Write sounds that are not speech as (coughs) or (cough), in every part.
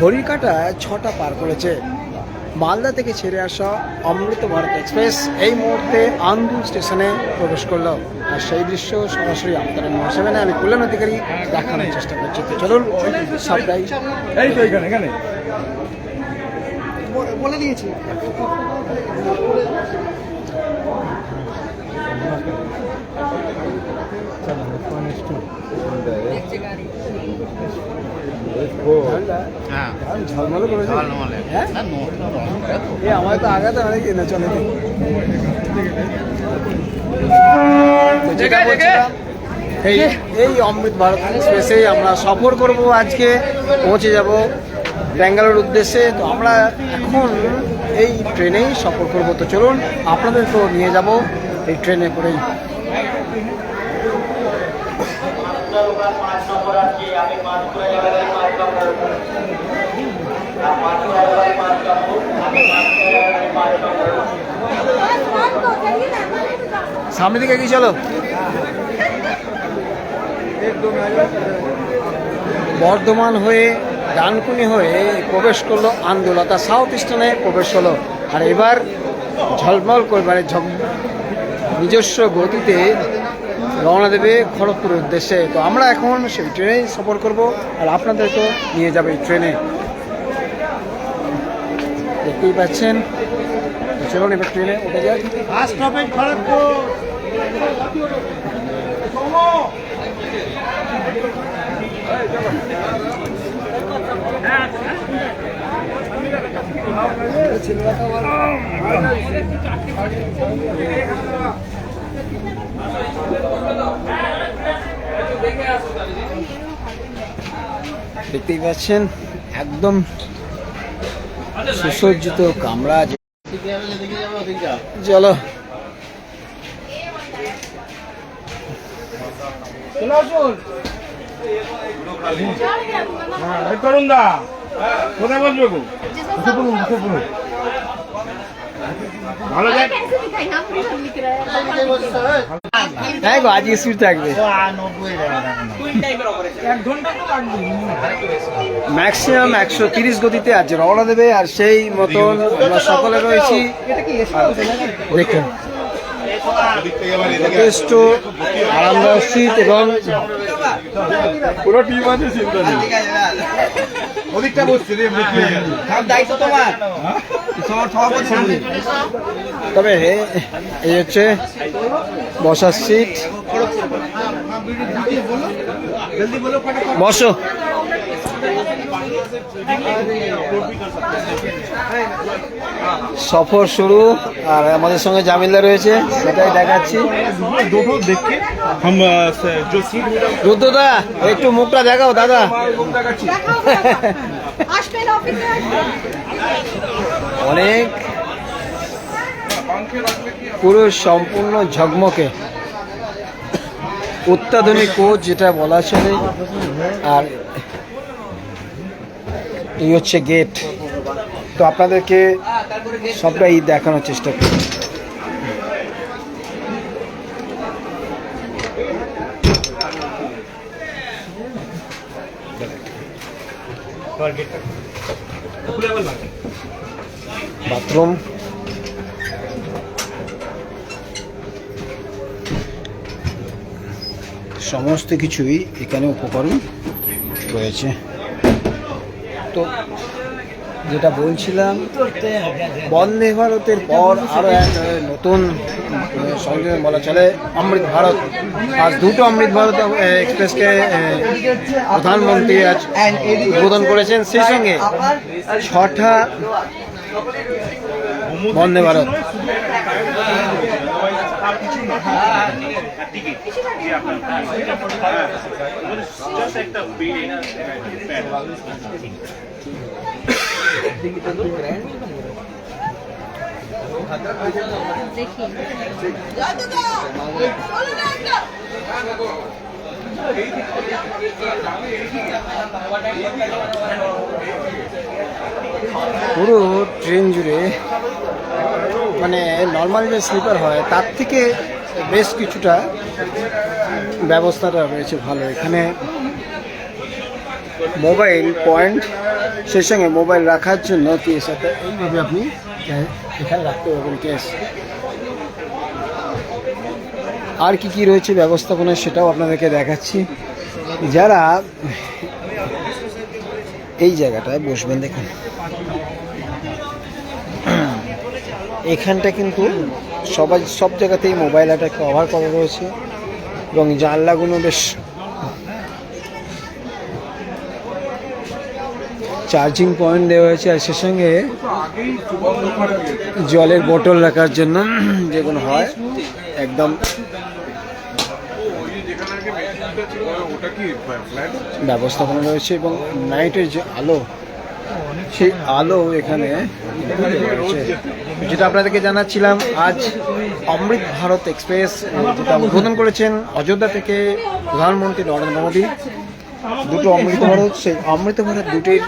ঘড়ির কাঁটা ছটা পার করেছে। মালদা থেকে ছেড়ে আসা অমৃত ভারত এক্সপ্রেস এই মুহূর্তে আন্দুল স্টেশনে প্রবেশ করল। আর সেই দৃশ্য সরাসরি আপনাদের মহাসেবেনে আমি কল্যাণ অধিকারী দেখানোর চেষ্টা করছি। তো চলুন সবটাই এই তো এখানে এখানে। বলে দিয়েছি। এ আমায় তো অনেক চলে যেটা বলছিলাম, এই এই অমৃত ভারত এক্সপ্রেসে আমরা সফর করব আজকে পৌঁছে যাব ব্যাঙ্গালোর উদ্দেশ্যে। তো আমরা এখন এই ট্রেনেই সফর করব তো চলুন আপনাদেরকেও নিয়ে যাব এই ট্রেনে করেই সামনে দিকে কি চলো। বর্ধমান হয়ে, ডানকুনি হয়ে প্রবেশ করল আন্দোলতা সাউথ ইস্টার্নে প্রবেশ হলো। আর এবার ঝলমল করে ঝক- নিজস্ব গতিতে রওনা দেবে খড়গপুরের উদ্দেশ্যে। তো আমরা এখন সেই ট্রেনেই সফর করব আর আপনাদেরকেও নিয়ে যাবে এই ট্রেনে। দেখতেই পাচ্ছেন তো চলুন এবার ট্রেনে উঠে যাক দেখতেই পাচ্ছেন একদম সুসজ্জিত কামরা চলো। করুন দা কোথায় বসবে গো বসে পড়ুন বসে পড়ুন ভালো হ্যাঁ আজকে সুইট থাকবে। ম্যাক্সিমাম একশো তিরিশ গতিতে আজ রওনা দেবে, আর সেই মতন আমরা সকলে রয়েছি। দেখুন, যথেষ্ট আরামদায়ক শীত এবং পুরো টিম আছে চিন্তা নেই। ওদিকটা বসছে রে তার দায়িত্ব তোমার। তবে এই হচ্ছে বসার সিট। বসো। সফর শুরু আর আমাদের সঙ্গে জামিলদা রয়েছে সেটাই দেখাচ্ছি। রুদ্রদা একটু মুখটা দেখাও দাদা। অনেক পুরো সম্পূর্ণ ঝকমকে অত্যাধুনিক কোচ যেটা বলা চলে। আর এই হচ্ছে গেট। তো আপনাদেরকে সবটাই দেখানোর চেষ্টা করি। বাথরুম। সমস্ত কিছুই এখানে উপকরণ রয়েছে। তো যেটা বলছিলাম বন্দে ভারতের পর আরও এক নতুন আহ, সংযোজন বলা চলে অমৃত ভারত। আজ দুটো অমৃত ভারত এক্সপ্রেসকে প্রধানমন্ত্রী আজ উদ্বোধন করেছেন। সেই সঙ্গে ছটা বন্দে ভারত পুরো ট্রেন জুড়ে মানে নর্মাল যে স্লিপার হয়, তার থেকে বেশ কিছুটা ব্যবস্থাটা রয়েছে ভালো। এখানে মোবাইল পয়েন্ট সেই সঙ্গে মোবাইল রাখার জন্য কেস একটা এইভাবে আপনি এখানে রাখতে পারবেন কেস। আর কি কি রয়েছে ব্যবস্থাপনা সেটাও আপনাদেরকে দেখাচ্ছি। যারা এই জায়গাটায় বসবেন, দেখুন। এখানটা কিন্তু সবাই, সব জায়গাতেই মোবাইল একটা কভার করা রয়েছে এবং জানলাগুলো বেশ চার্জিং পয়েন্ট দেওয়া হয়েছে আর সে সঙ্গে জলের বোতল রাখার জন্য (clears throat) যেগুলো হয়, একদম। ব্যবস্থাপনা রয়েছে এবং নাইটের যে আলো, সেই আলো এখানে যেটা আপনাদেরকে জানাচ্ছিলাম, আজ অমৃত ভারত এক্সপ্রেস, যেটা উদ্বোধন করেছেন অযোধ্যা থেকে প্রধানমন্ত্রী নরেন্দ্র মোদী। দুটো অমৃত ভারত সেই অমৃত ভারত দুটির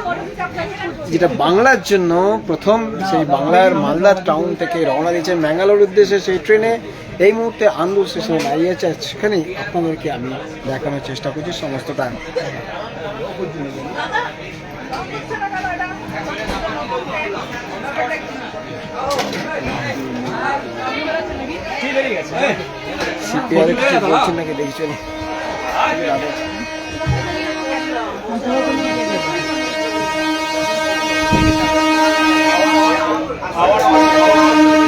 যেটা বাংলার জন্য প্রথম সেই বাংলার মালদা টাউন থেকে রওনা দিয়েছে ম্যাঙ্গালোর উদ্দেশ্যে সেই ট্রেনে। এই মুহূর্তে আন্দুল স্টেশনে দাঁড়িয়ে আছে সেখানেই আপনাদেরকে আমি দেখানোর চেষ্টা করছি সমস্তটা। সিপিআর কিছু বলছেন নাকি あ、わか。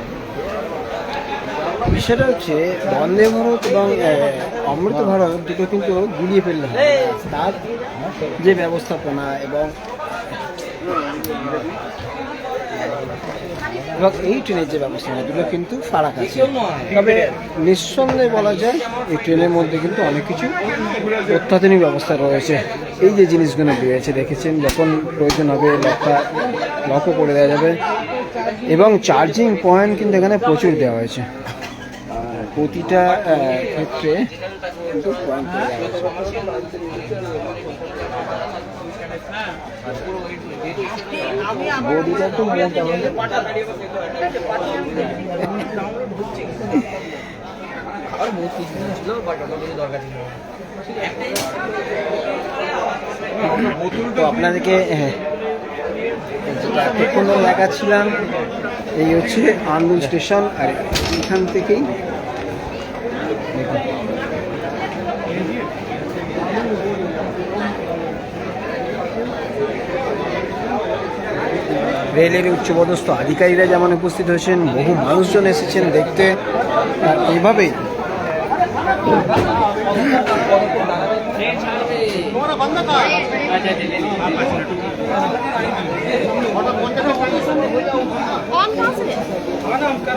বিষয়টা হচ্ছে বন্দে ভারত এবং অমৃত ভারত দুটো কিন্তু গুলিয়ে ফেললে না। তার যে ব্যবস্থাপনা এবং এবং এই ট্রেনের যে ব্যবস্থাপনা দুটো কিন্তু ফারাক আছে। তবে নিঃসন্দেহে বলা যায়, এই ট্রেনের মধ্যে কিন্তু অনেক কিছু অত্যাধুনিক ব্যবস্থা রয়েছে। এই যে জিনিসগুলো রয়েছে, দেখেছেন, যখন প্রয়োজন হবে লকটা লকও করে দেওয়া যাবে। এবং চার্জিং পয়েন্ট কিন্তু এখানে প্রচুর দেওয়া হয়েছে। প্রতিটা ক্ষেত্রে কিন্তু পয়েন্ট দেওয়া বডিটা একটু মোটা হলে তো আপনাদেরকে হ্যাঁ, যেটা এতক্ষণ দেখাচ্ছিলাম এই হচ্ছে আন্দুল স্টেশন আর এখান থেকেই। রেলের উচ্চপদস্থ আধিকারীরা যেমন উপস্থিত হয়েছেন, বহু মানুষজন এসেছেন দেখতে। আর এইভাবেই कौन कहाँ से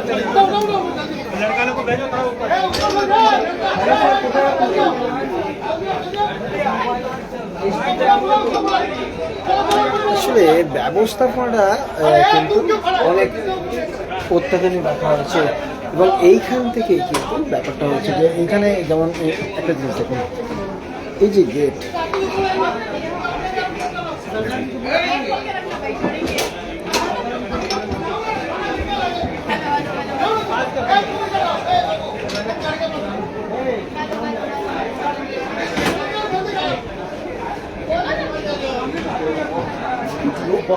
আসলে ব্যবস্থাপনাটা আহ, কিন্তু অনেক অত্যাধুনিক রাখা হয়েছে এবং এইখান থেকেই কিন্তু ব্যাপারটা হচ্ছে যে এইখানে যেমন এই- একটা জিনিস দেখুন এই যে গেট তো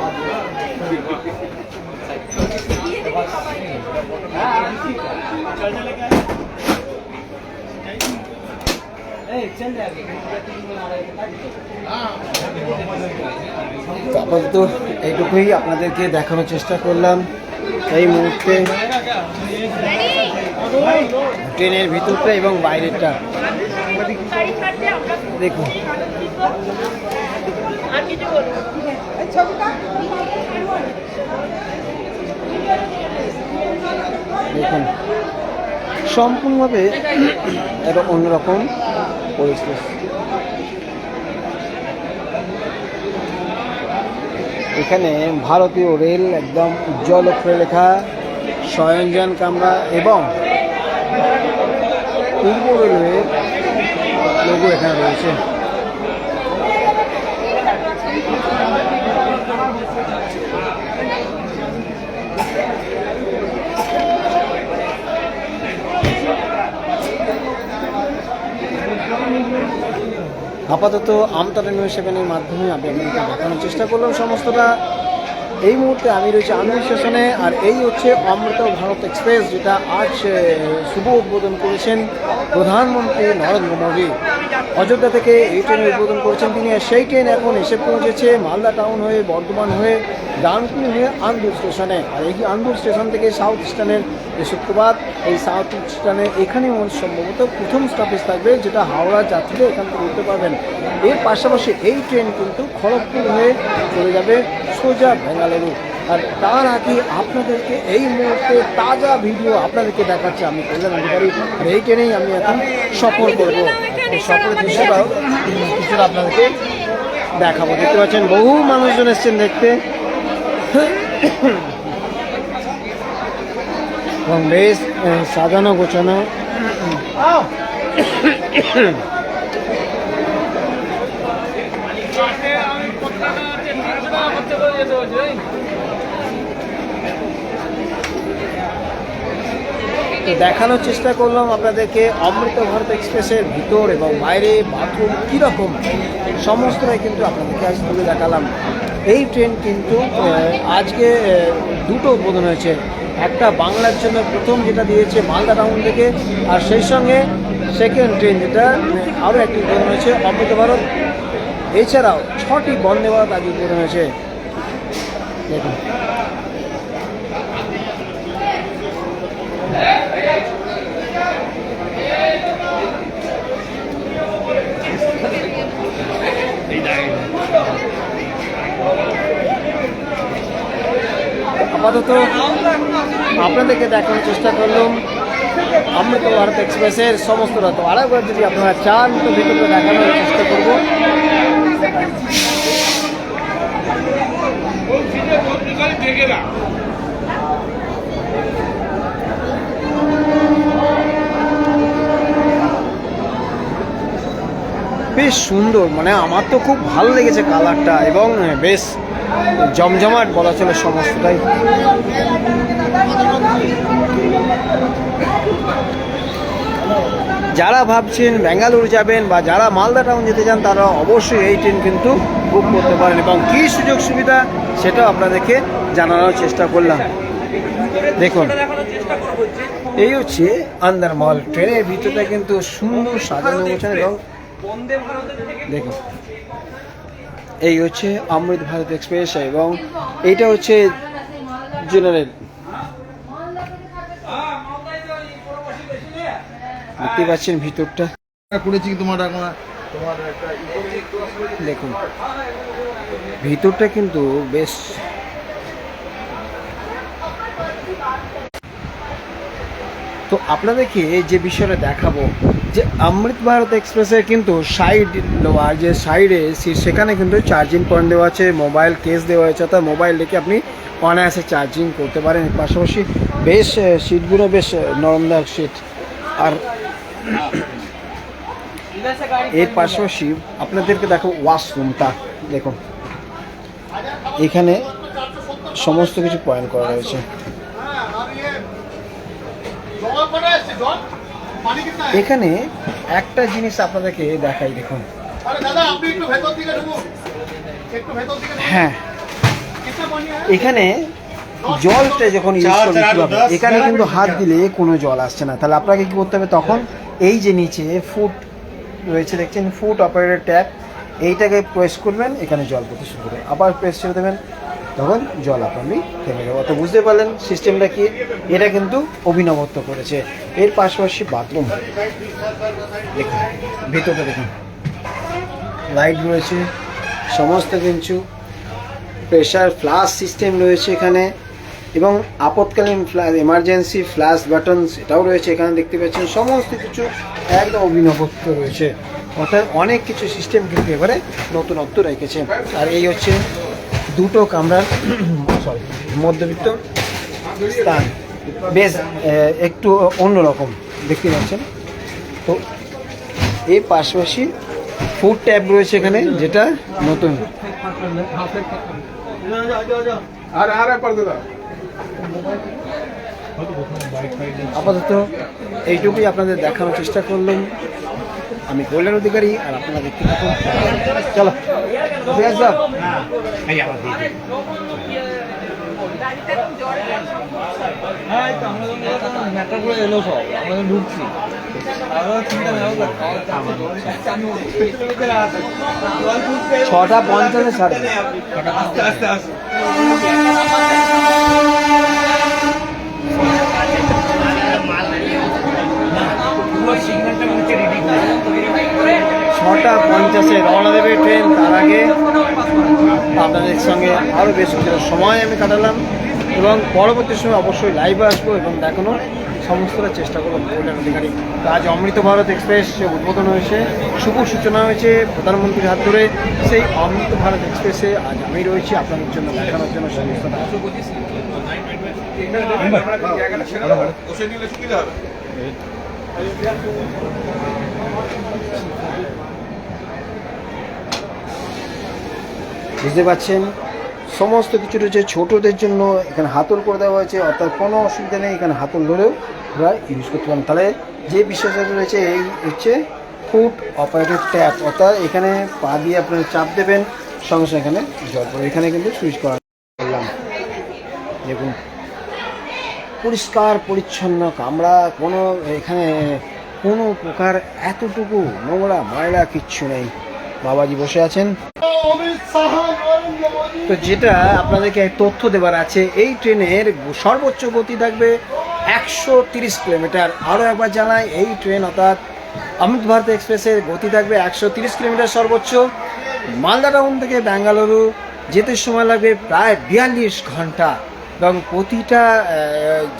আপাতত এইটুকুই আপনাদেরকে দেখানোর চেষ্টা করলাম। এই মুহূর্তে ট্রেনের ভিতরটা এবং বাইরেরটা। দেখুন। দেখুন। সম্পূর্ণভাবে একটা অন্যরকম পরিস্থিতি এখানে ভারতীয় রেল একদম উজ্জ্বল অক্ষরে লেখা স্বয়ঞ্জন কামরা এবং পূর্ব রেলওয়ের লোগো এখানে রয়েছে। আপাতত আমতলা নিউজ সেভেনের মাধ্যমে আমি আপনাকে দেখানোর চেষ্টা করলাম সমস্তটা। এই মুহূর্তে আমি রয়েছি আনন্দ স্টেশনে আর এই হচ্ছে অমৃত ভারত এক্সপ্রেস, যেটা আজ শুভ উদ্বোধন করেছেন প্রধানমন্ত্রী নরেন্দ্র মোদী। অযোধ্যা থেকে এই ট্রেনের উদ্বোধন করেছেন তিনি। সেই ট্রেন এখন এসে পৌঁছেছে মালদা টাউন হয়ে, বর্ধমান হয়ে, ডানকুনি হয়ে আন্দুর স্টেশনে। আর এই আন্দুর স্টেশন থেকে সাউথ স্টেশনের যে শুক্রবার এই সাউথ স্টেশনে এখানে সম্ভবত প্রথম স্টপেজ থাকবে, যেটা হাওড়া যাত্রীরা এখান থেকে উঠতে পারবেন। এর পাশাপাশি এই ট্রেন কিন্তু খড়গপুর হয়ে চলে যাবে সোজা বেঙ্গালুরু। আর তার আগে আপনাদেরকে এই মুহূর্তে তাজা ভিডিও আপনাদেরকে দেখাচ্ছে আমি কল্যাণ অধিকারী। আর এই ট্রেনেই আমি এখন সফর করব। আপনাদেরকে দেখাবো। দেখতে পাচ্ছেন বহু মানুষজন এসছেন দেখতে। এবং বেশ সাজানো গোছানো। তো দেখানোর চেষ্টা করলাম আপনাদেরকে অমৃত ভারত এক্সপ্রেসের ভিতর এবং বাইরে বাথরুম কীরকম? সমস্তটাই কিন্তু আপনাদেরকে আজ তুলে দেখালাম। এই ট্রেন কিন্তু আজকে দুটো উদ্বোধন হয়েছে। একটা বাংলার জন্য প্রথম যেটা দিয়েছে মালদা টাউন থেকে, আর সেই সঙ্গে সেকেন্ড ট্রেন যেটা আরও একটি উদ্বোধন হয়েছে অমৃত ভারত। এছাড়াও ছটি বন্দে ভারত আজ উদ্বোধন হয়েছে। দেখুন। আপাতত আপনাদেরকে দেখানোর চেষ্টা করলাম। আমরা তো ভারত এক্সপ্রেসের সমস্তটা তো আরেকবার যদি আপনারা চান, তো ভিতরে দেখানোর চেষ্টা করব। বেশ সুন্দর মানে আমার তো খুব ভালো লেগেছে কালারটা এবং বেশ জমজমাট বলা চলে সমস্তটাই। যারা ভাবছেন বেঙ্গালুরু যাবেন বা যারা মালদা টাউন যেতে চান তারা অবশ্যই এই ট্রেন কিন্তু বুক করতে পারেন এবং কী সুযোগ সুবিধা সেটাও আপনাদেরকে জানানোর চেষ্টা করলাম। দেখুন এই হচ্ছে আন্দারমহল। ট্রেনের ভিতরটা কিন্তু সুন্দর সাজানো গোছানো এবং দেখুন। এই হচ্ছে অমৃত ভারত এক্সপ্রেস এবং এইটা হচ্ছে জেনারেল। দেখতে পাচ্ছেন ভিতরটা। করেছি তোমার দেখুন ভিতরটা কিন্তু বেশ তো আপনাদেরকে যে বিষয়টা দেখাবো যে অমৃত ভারত এক্সপ্রেসের কিন্তু সাইড আর যে সাইডে সেখানে কিন্তু চার্জিং পয়েন্ট দেওয়া আছে মোবাইল কেস দেওয়া আছে অর্থাৎ মোবাইল রেখে আপনি অনায়াসে চার্জিং করতে পারেন। পাশাপাশি বেশ সিটগুলো বেশ নরমদায়ক সিট আর এর পাশাপাশি আপনাদেরকে দেখো ওয়াশরুমটা দেখুন। এখানে সমস্ত কিছু পয়েন্ট করা রয়েছে। এখানে একটা জিনিস আপনাদেরকে দেখাই দেখুন। হ্যাঁ। এখানে জলটা যখন করবে? এখানে কিন্তু হাত দিলে কোনো জল আসছে না। তাহলে আপনাকে কি করতে হবে? তখন এই যে নিচে ফুট রয়েছে দেখছেন? ফুট অপারেটর ট্যাপ এইটাকে প্রেস করবেন এখানে জল পড়তে শুরু করে আবার প্রেস ছেড়ে দেবেন। তখন জল আপনি থেমে যাবে তো বুঝতে পারলেন সিস্টেমটা কি? এটা কিন্তু অভিনবত্ব করেছে। এর পাশাপাশি বাথরুম দেখুন, ভেতরটা দেখুন। লাইট রয়েছে, সমস্ত কিছু। প্রেশার ফ্লাশ সিস্টেম রয়েছে এখানে। এবং আপৎকালীন এমার্জেন্সি ফ্ল্যাশ বাটন এটাও রয়েছে এখানে দেখতে পাচ্ছেন। সমস্ত কিছু একদম অভিনবত্ব রয়েছে। অর্থাৎ অনেক কিছু সিস্টেম কিন্তু এবারে নতুনত্ব রেখেছে। আর এই হচ্ছে দুটো কামরার (coughs) সরি মধ্যবিত্ত স্থান। বেশ একটু অন্যরকম দেখতে পাচ্ছেন। তো এই পাশাপাশি ফুড ট্যাব রয়েছে এখানে যেটা নতুন। আরে আরে আপাতত এইটুকুই আপনাদের দেখানোর চেষ্টা করলাম। আমি কল্যাণ অধিকারী আর আপনারা দেখতে থাকুন। চলো ঠিক আছে ছটা পঞ্চাশে ছাড়বে। ছটা পঞ্চাশে রওনা দেবে ট্রেন তার আগে। আপনাদের সঙ্গে আরও বেশ কিছুটা সময় আমি কাটালাম এবং পরবর্তী সময় অবশ্যই লাইভে আসব এবং দেখানো সমস্তটা চেষ্টা করব। কল্যাণ অধিকারী। আজ অমৃত ভারত এক্সপ্রেস যে উদ্বোধন হয়েছে। শুভ সূচনা হয়েছে প্রধানমন্ত্রীর হাত ধরে। সেই অমৃত ভারত এক্সপ্রেসে আজ আমি রয়েছি আপনাদের জন্য দেখানোর জন্য সমস্তটা। হবে। বুঝতে পারছেন? সমস্ত কিছু রয়েছে ছোটদের জন্য এখানে হাতল করে দেওয়া হয়েছে, অর্থাৎ কোনো অসুবিধা নেই, এখানে হাতল ধরেও ওরা ইউজ করতে পারেন তাহলে যে বিশেষতা রয়েছে, এই হচ্ছে ফুট অপারেটেড ট্যাপ অর্থাৎ এখানে পা দিয়ে আপনারা চাপ দেবেন, সঙ্গে সঙ্গে এখানে জল পড়বে। এখানে কিন্তু সুইচ করা করলাম। দেখুন, পরিষ্কার, পরিচ্ছন্ন কামরা, কোনো এখানে কোনো প্রকার এতটুকু নোংরা, ময়লা কিচ্ছু নেই। বাবাজি বসে আছেন। তো যেটা আপনাদেরকে তথ্য দেবার আছে, এই ট্রেনের সর্বোচ্চ গতি থাকবে একশো তিরিশ কিলোমিটার। আরও একবার জানাই, এই ট্রেন অর্থাৎ অমৃত ভারত এক্সপ্রেসের গতি থাকবে একশো তিরিশ কিলোমিটার সর্বোচ্চ। মালদা টাউন থেকে বেঙ্গালুরু যেতে সময় লাগবে প্রায় বিয়াল্লিশ ঘণ্টা। এবং প্রতিটা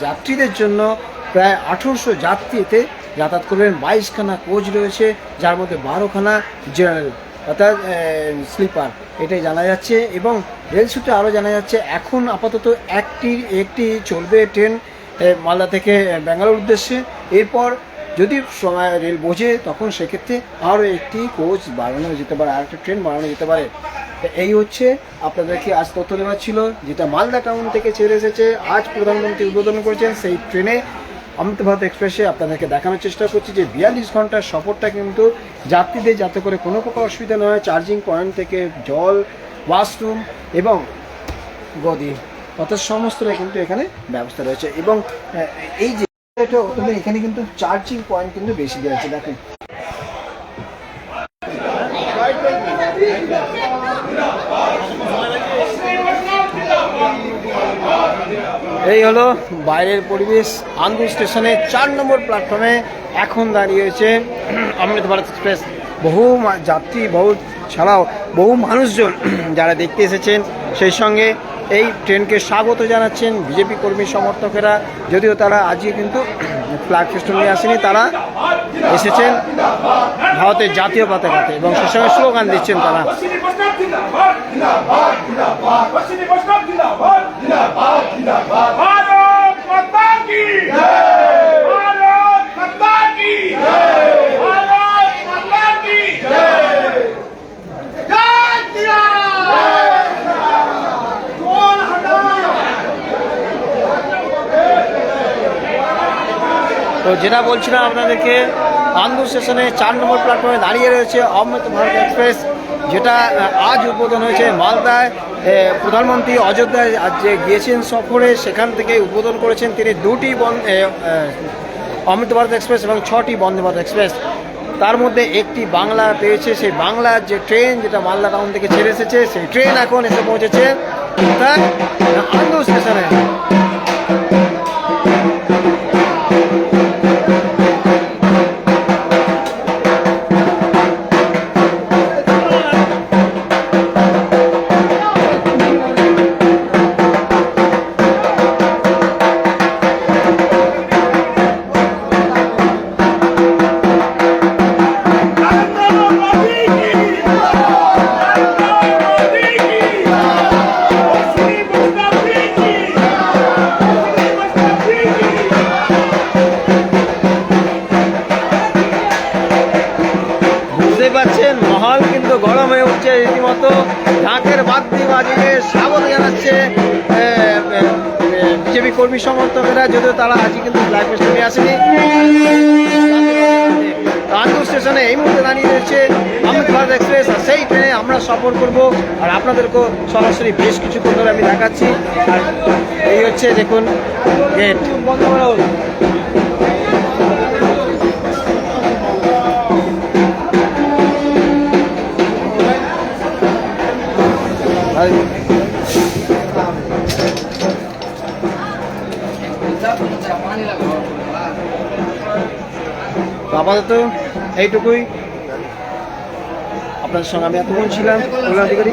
যাত্রীদের জন্য প্রায় আঠেরোশো যাত্রীতে যাতায়াত করবেন। বাইশখানা কোচ রয়েছে, যার মধ্যে বারোখানা জেনারেল অর্থাৎ স্লিপার, এটাই জানা যাচ্ছে। এবং রেল সূত্রে আরও জানা যাচ্ছে, এখন আপাতত একটি একটি চলবে ট্রেন মালদা থেকে ব্যাঙ্গালোর উদ্দেশ্যে। এরপর যদি সময়, রেল বোঝে, তখন সেক্ষেত্রে আরও একটি কোচ বাড়ানো যেতে পারে আর একটা ট্রেন বাড়ানো যেতে পারে। এই হচ্ছে আপনাদেরকে আজ তথ্য দেওয়া ছিল, যেটা মালদা টাউন থেকে ছেড়ে এসেছে। আজ প্রধানমন্ত্রী উদ্বোধন করেছেন সেই ট্রেনে। অমৃত ভারত এক্সপ্রেসে আপনাদেরকে দেখানোর চেষ্টা করছি যে বিয়াল্লিশ ঘণ্টার সফরটা কিন্তু যাত্রীদের যাতে করে কোনো প্রকার অসুবিধা না হয় চার্জিং পয়েন্ট থেকে জল ওয়াশরুম এবং গদি, অর্থাৎ সমস্তটা কিন্তু এখানে ব্যবস্থা রয়েছে। এবং এই যে এখানে কিন্তু চার্জিং পয়েন্ট কিন্তু বেশি দেওয়া আছে দেখুন এই হলো বাইরের পরিবেশ। আন্দুল স্টেশনে চার নম্বর প্ল্যাটফর্মে এখন দাঁড়িয়েছে অমৃত ভারত এক্সপ্রেস। বহু যাত্রী, বহু ছাড়াও বহু মানুষজন যারা দেখতে এসেছেন, সেই সঙ্গে এই ট্রেনকে স্বাগত জানাচ্ছেন বিজেপি কর্মী সমর্থকেরা। যদিও তারা আজকে কিন্তু ফ্ল্যাগ ফেস্টন নিয়ে আসেনি, তারা এসেছেন ভারতের জাতীয় পতাকাতে এবং সে সঙ্গে স্লোগান দিচ্ছেন তারা। জিন্দাবাদ জিন্দাবাদ। জিন্দাবাদ পশ্চিমী প্রস্তাব জিন্দাবাদ। জিন্দাবাদ জিন্দাবাদ। ভারত মাতা কি? ভারত মাতা কি? ভারত মাতা কি? জয়। জয় কোন হটাও তো যেটা বলছিলাম আপনাদেরকে আন্দুল স্টেশনে চার নম্বর প্ল্যাটফর্মে দাঁড়িয়ে রয়েছে অমৃত ভারত এক্সপ্রেস। যেটা আজ উদ্বোধন হয়েছে মালদায় প্রধানমন্ত্রী অযোধ্যায় আজ যে গিয়েছেন সফরে সেখান থেকে উদ্বোধন করেছেন তিনি দুটি বন অমৃত ভারত এক্সপ্রেস এবং ছটি বন্দে ভারত এক্সপ্রেস তার মধ্যে একটি বাংলা পেয়েছে সেই বাংলার যে ট্রেন যেটা মালদা টাউন থেকে ছেড়ে এসেছে সেই ট্রেন এখন এসে পৌঁছেছে কোথায়? না, স্টেশনে স্টেশনে আসেনি। কানপুর স্টেশনে এই মুহূর্তে দাঁড়িয়ে রয়েছে অমৃত এক্সপ্রেস, আর সেই ট্রেনে আমরা সফর করব। আর আপনাদেরকেও সরাসরি বেশ কিছুক্ষণ ধরে আমি দেখাচ্ছি। আর এই হচ্ছে, দেখুন গেট আপাতত এইটুকুই। আপনাদের সঙ্গে আমি এতক্ষণ ছিলাম কল্যাণ অধিকারী